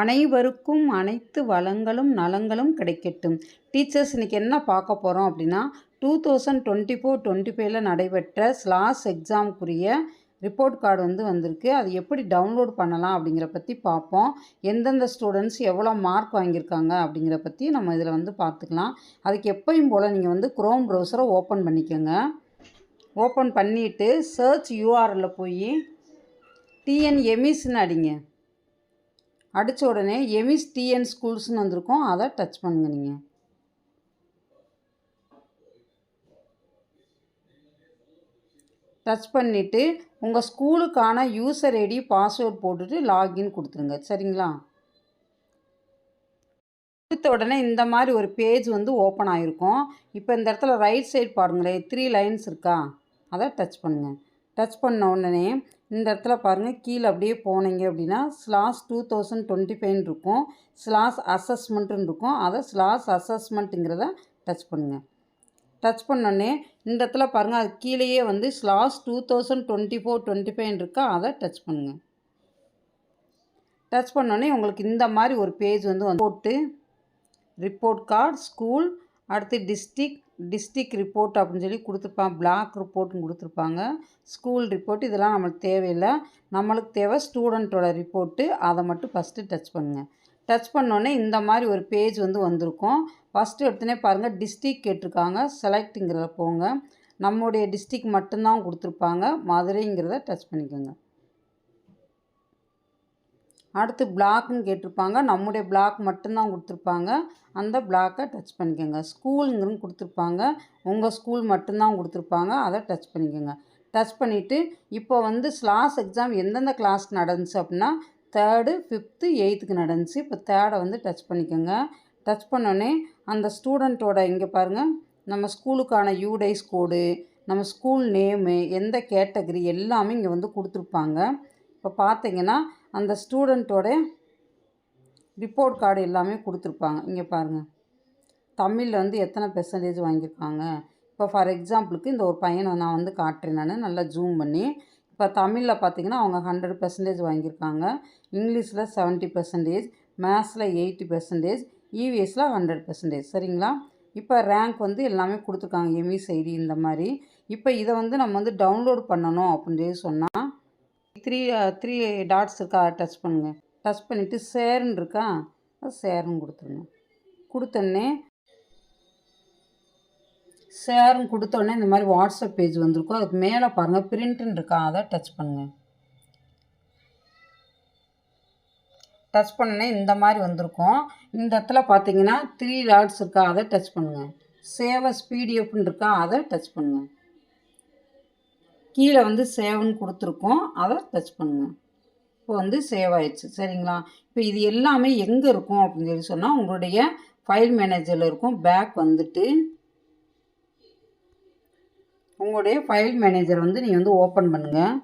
அனைவருக்கும் அனைத்து வளங்களும் நலங்களும் கிடைக்கட்டும். டீச்சர்ஸ் இன்றைக்கி என்ன பார்க்க போகிறோம் அப்படின்னா two thousand twenty four twenty ஃபைவ்ல நடைபெற்ற ஸ்லாஸ் எக்ஸாமுக்குரிய ரிப்போர்ட் கார்டு வந்து வந்திருக்கு. அது எப்படி டவுன்லோட் பண்ணலாம் அப்படிங்கிற பற்றி பார்ப்போம். எந்தெந்த ஸ்டூடெண்ட்ஸ் எவ்வளோ மார்க் வாங்கியிருக்காங்க அப்படிங்கிற பற்றி நம்ம இதில் வந்து பார்த்துக்கலாம். அதுக்கு எப்பயும் போல் நீங்கள் வந்து குரோம் ப்ரௌசரை ஓப்பன் பண்ணிக்கோங்க. ஓப்பன் பண்ணிவிட்டு சர்ச் யூஆர்எல்ல போய் டிஎன் எமிஸ்ன்னு அடிங்க. அடித்த உடனே எமிஸ் டிஎன் ஸ்கூல்ஸ்னு வந்திருக்கோம். அதை டச் பண்ணுங்க நீங்கள் டச் பண்ணிவிட்டு உங்கள் ஸ்கூலுக்கான யூசர் ஐடி பாஸ்வேர்ட் போட்டுட்டு லாகின் கொடுத்துருங்க. சரிங்களா? கொடுத்த உடனே இந்த மாதிரி ஒரு பேஜ் வந்து ஓப்பன் ஆகிருக்கும் இப்போ இந்த இடத்துல ரைட் சைடு பாருங்களேன். த்ரீ லைன்ஸ் இருக்கா? அதை டச் பண்ணுங்கள் டச் பண்ண உடனே இந்த இடத்துல பாருங்கள் கீழே அப்படியே போனீங்க அப்படின்னா ஸ்லாஸ் டூ தௌசண்ட் டுவெண்ட்டி ஃபைவ்னு இருக்கும். ஸ்லாஸ் அசஸ்மெண்ட்டுன்னு இருக்கும். அதை ஸ்லாஸ் அசஸ்மெண்ட்டுங்கிறத டச் பண்ணுங்கள் டச் பண்ணோடனே இந்த இடத்துல பாருங்கள் அது கீழேயே வந்து SLAS two thousand twenty four twenty five இருக்கா அதை டச் பண்ணுங்கள் டச் பண்ணோடனே உங்களுக்கு இந்த மாதிரி ஒரு பேஜ் வந்து வந்து போட்டு ரிப்போர்ட் கார்டு ஸ்கூல் அடுத்து டிஸ்ட்ரிக் டிஸ்ட்ரிக் ரிப்போர்ட் அப்படின்னு சொல்லி கொடுத்துருப்பாங்க. பிளாக் ரிப்போர்ட்னு கொடுத்துருப்பாங்க. ஸ்கூல் ரிப்போர்ட் இதெல்லாம் நம்மளுக்கு தேவையில்லை. நம்மளுக்கு தேவை ஸ்டூடெண்ட்டோட ரிப்போர்ட்டு அதை மட்டும் ஃபஸ்ட்டு டச் பண்ணுங்கள் டச் பண்ணோன்னே இந்த மாதிரி ஒரு பேஜ் வந்து வந்திருக்கும். ஃபஸ்ட்டு எடுத்துனே பாருங்கள் டிஸ்ட்ரிக் கேட்டிருக்காங்க. செலக்ட்டுங்கிறத போங்க. நம்முடைய டிஸ்ட்ரிக் மட்டும்தான் கொடுத்துருப்பாங்க. மதுரைங்கிறத டச் பண்ணிக்கோங்க. அடுத்து பிளாக்னு கேட்டிருப்பாங்க. நம்முடைய பிளாக் மட்டும்தான் கொடுத்துருப்பாங்க. அந்த பிளாக்கை டச் பண்ணிக்கோங்க. ஸ்கூலுங்கிறது கொடுத்துருப்பாங்க. உங்கள் ஸ்கூல் மட்டும்தான் கொடுத்துருப்பாங்க. அதை டச் பண்ணிக்கோங்க. டச் பண்ணிவிட்டு இப்போ வந்து ஸ்லாஸ் எக்ஸாம் எந்தெந்த கிளாஸ்க்கு நடந்துச்சு அப்படின்னா தேர்டு ஃபிஃப்த்து எயித்துக்கு நடந்துச்சு. இப்போ தேர்டை வந்து டச் பண்ணிக்கோங்க. டச் பண்ணோடனே அந்த ஸ்டூடெண்ட்டோட இங்கே பாருங்கள் நம்ம ஸ்கூலுக்கான யூடைஸ் கோடு நம்ம ஸ்கூல் நேமு எந்த கேட்டகரி எல்லாமே இங்கே வந்து கொடுத்துருப்பாங்க. இப்போ பார்த்தீங்கன்னா அந்த ஸ்டூடெண்ட்டோட ரிப்போர்ட் கார்டு எல்லாமே கொடுத்துருப்பாங்க. இங்கே பாருங்கள் தமிழில் வந்து எத்தனை பெர்சன்டேஜ் வாங்கியிருக்காங்க? இப்போ ஃபார் எக்ஸாம்பிளுக்கு இந்த ஒரு பையனை நான் வந்து காட்டுறேன் நான். நல்லா ஜூம் பண்ணி. இப்போ தமிழில் பார்த்தீங்கன்னா அவங்க ஹண்ட்ரட் பெர்சன்டேஜ் வாங்கியிருக்காங்க. இங்கிலீஷில் செவன்ட்டி பெர்சன்டேஜ் மேத்ஸில் எயிட்டி பெர்சன்டேஜ் இவிஎஸில் ஹண்ட்ரட் பெர்சன்டேஜ் சரிங்களா? இப்போ ரேங்க் வந்து எல்லாமே கொடுத்துருக்காங்க. எம்இஸ் ஐடி இந்த மாதிரி. இப்போ இதை வந்து நம்ம வந்து டவுன்லோட் பண்ணணும் அப்படின்னு சொல்லி சொன்னால் த்ரீ த்ரீ டாட்ஸ் இருக்கா? டச் பண்ணுங்கள் டச் பண்ணிவிட்டு ஷேர்னு இருக்கா? அது கொடுத்துருங்க. கொடுத்தோடனே ஷேர்னு கொடுத்தோடனே இந்த மாதிரி வாட்ஸ்அப் பேஜ் வந்திருக்கும். அதுக்கு மேலே பாருங்கள் பிரிண்ட்டுன்னு இருக்கா? அதை டச் பண்ணுங்கள் டச் பண்ணனே இந்த மாதிரி வந்திருக்கும். இந்த இடத்துல பார்த்தீங்கன்னா த்ரீ டாட்ஸ் இருக்கா? அதை டச் பண்ணுங்கள் சேவஸ் பிடிஎஃப்னு இருக்கா? அதை டச் பண்ணுங்கள் கீழே வந்து சேவ்னு கொடுத்துருக்கோம். அதை டச் பண்ணுங்கள் இப்போ வந்து சேவ் ஆயிடுச்சு. சரிங்களா? இப்போ இது எல்லாமே எங்கே இருக்கும் அப்படின்னு சொல்லி சொன்னால் உங்களுடைய ஃபைல் மேனேஜரில் இருக்கும். பேக் வந்துட்டு உங்களுடைய ஃபைல் மேனேஜர் வந்து நீங்கள் வந்து ஓப்பன் பண்ணுங்கள்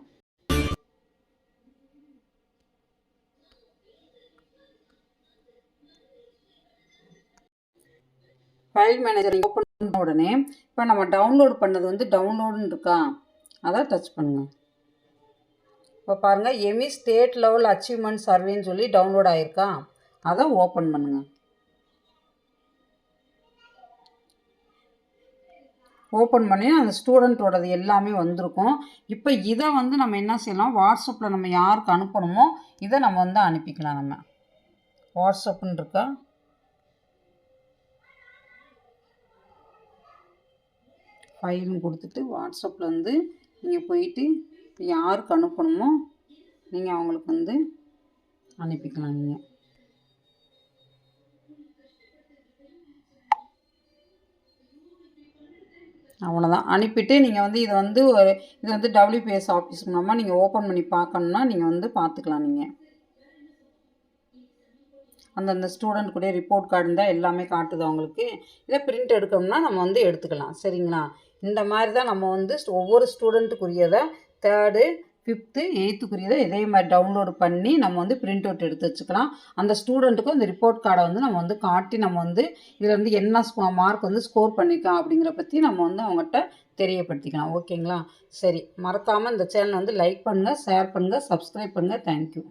ஃபைல் மேனேஜர் ஓப்பன் பண்ண உடனே இப்போ நம்ம டவுன்லோட் பண்ணது வந்து டவுன்லோடுன்னு இருக்கா? அதை டச் பண்ணுங்கள் இப்போ பாருங்கள் எமி ஸ்டேட் லெவல் அச்சீவ்மெண்ட் சர்வேன்னு சொல்லி டவுன்லோட் ஆகிருக்கா அதை ஓப்பன் பண்ணுங்கள் ஓப்பன் பண்ணி அந்த ஸ்டூடெண்ட்டோடது எல்லாமே வந்திருக்கும். இப்போ இதை வந்து நம்ம என்ன செய்யலாம்? வாட்ஸ்அப்பில் நம்ம யாருக்கு அனுப்பணுமோ இதை நம்ம வந்து அனுப்பிக்கலாம் நம்ம. வாட்ஸ்அப்புன்னு இருக்கா? ஃபைலும் கொடுத்துட்டு வாட்ஸ்அப்பில் வந்து நீங்கள் போயிட்டு யாருக்கு அனுப்பணுமோ நீங்கள் அவங்களுக்கு வந்து அனுப்பிக்கலாம் நீங்கள் அவ்வளோதான் அனுப்பிட்டு நீங்கள் வந்து இதை வந்து ஒரு இது வந்து டபிள்யூபிஎஸ் ஆஃபீஸ் மூலமாக நீங்கள் ஓப்பன் பண்ணி பார்க்கணுன்னா நீங்கள் வந்து பார்த்துக்கலாம் நீங்கள் அந்தந்த ஸ்டூடெண்ட் கூட ரிப்போர்ட் கார்டு இருந்தால் எல்லாமே காட்டுது அவங்களுக்கு. இதை பிரிண்ட் எடுக்கணும்னா நம்ம வந்து எடுத்துக்கலாம். சரிங்களா? இந்த மாதிரி தான் நம்ம வந்து ஒவ்வொரு ஸ்டூடெண்ட்டுக்குரியதை தேர்டு ஃபிஃப்த்து எயித்துக்குரியதை இதே மாதிரி டவுன்லோடு பண்ணி நம்ம வந்து பிரிண்ட் அவுட் எடுத்து வச்சுக்கலாம். அந்த ஸ்டூடெண்ட்டுக்கும் இந்த ரிப்போர்ட் கார்டை வந்து நம்ம வந்து காட்டி நம்ம வந்து இதில் வந்து என்ன மார்க் வந்து ஸ்கோர் பண்ணிக்கலாம் அப்படிங்கிற பற்றி நம்ம வந்து அவங்ககிட்ட தெரியப்படுத்திக்கலாம். ஓகேங்களா சரி மறக்காமல் இந்த சேனலை வந்து லைக் பண்ணுங்கள் ஷேர் பண்ணுங்கள் சப்ஸ்கிரைப் பண்ணுங்கள் தேங்க்யூ